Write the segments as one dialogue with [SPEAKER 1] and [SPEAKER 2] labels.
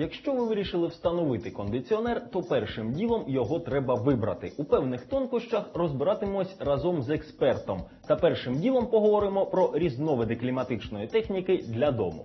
[SPEAKER 1] Якщо ви вирішили встановити кондиціонер, то першим ділом його треба вибрати. У певних тонкощах розбиратимось разом з експертом. Та першим ділом поговоримо про різновиди кліматичної техніки для дому.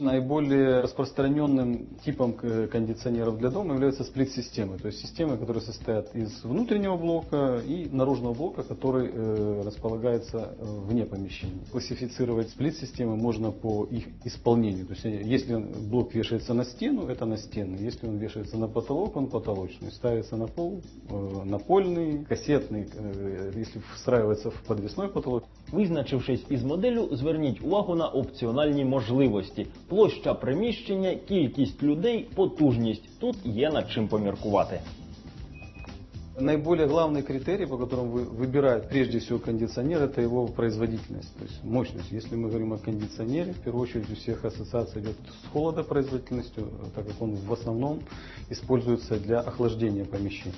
[SPEAKER 2] Наиболее распространенным типом э, кондиционеров для дома являются сплит-системы, то есть системы, которые состоят из внутреннего блока и наружного блока, который э, располагается э, вне помещения. Классифицировать сплит-системы можно по их исполнению. То есть э, если блок вешается на стену, это на стену. Если он вешается на потолок, он потолочный. Ставится на пол, э, напольный, кассетный, э, если встраивается в подвесной потолок,
[SPEAKER 1] Визначившись із моделлю, зверніть увагу на опціональні можливості: площа приміщення, кількість людей, потужність. Тут є над чим поміркувати.
[SPEAKER 2] Наиболее главный критерий, по которому вы, выбирает прежде всего кондиционер, это его производительность, то есть мощность. Если мы говорим о кондиционере, в первую очередь у всех ассоциация идет с холодопроизводительностью, так как он в основном используется для охлаждения помещений.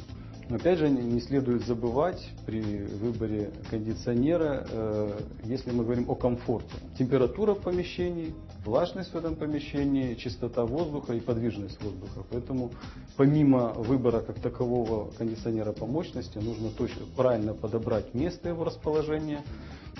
[SPEAKER 2] Опять же не не следует забывать при выборе кондиционера, э, если мы говорим о комфорте. Температура в помещении, влажность в этом помещении, чистота воздуха и подвижность воздуха. Поэтому помимо выбора как такового кондиционера по мощности, нужно точно правильно подобрать место его расположения,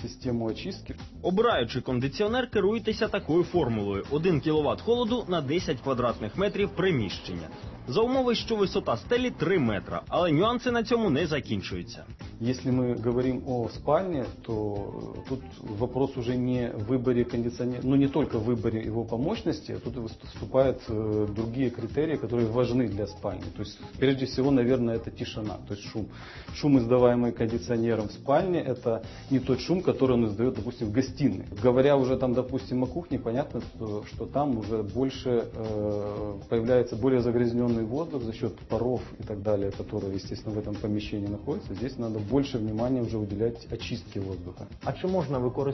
[SPEAKER 2] систему очистки.
[SPEAKER 1] Обираючи кондиціонер, керуйтеся такою формулою: 1 кВт холоду на 10 квадратних метрів приміщення. За умови, що висота стелі 3 метра, але нюанси на цьому не закінчуються.
[SPEAKER 2] Если мы говорим о спальне, то э, тут вопрос уже не в выборе кондиционера, ну не только в выборе его по мощности, а тут выступают э, другие критерии, которые важны для спальни. То есть прежде всего, наверное, это тишина, то есть шум. Шум, издаваемый кондиционером в спальне, это не тот шум, который он издает, допустим, в гостиной. Говоря уже там, допустим, о кухне, понятно, что, что там уже больше э, появляется более загрязненный воздух за счет паров и так далее, которые, естественно, в этом помещении находятся. Здесь надо больше внимания уже уделять очистке воздуха.
[SPEAKER 1] А чи можна використовувати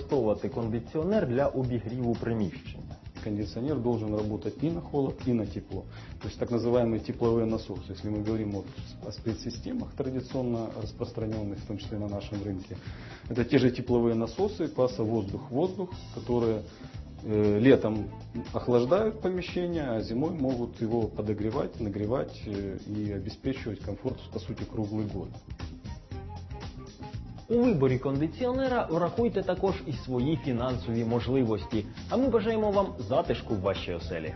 [SPEAKER 1] кондиціонер для обігріву приміщення?
[SPEAKER 2] Кондиционер должен работать и на холод, и на тепло. То есть так называемые тепловые насосы. Если мы говорим вот о спецсистемах, традиционно распространенных, в том числе на нашем рынке, это те же тепловые насосы класса воздух-воздух, которые э, летом охлаждают помещение, а зимой могут его подогревать, нагревать э, и обеспечивать комфорт, по сути, круглый год.
[SPEAKER 1] У виборі кондиціонера врахуйте також і свої фінансові можливості. А ми бажаємо вам затишку в вашій оселі.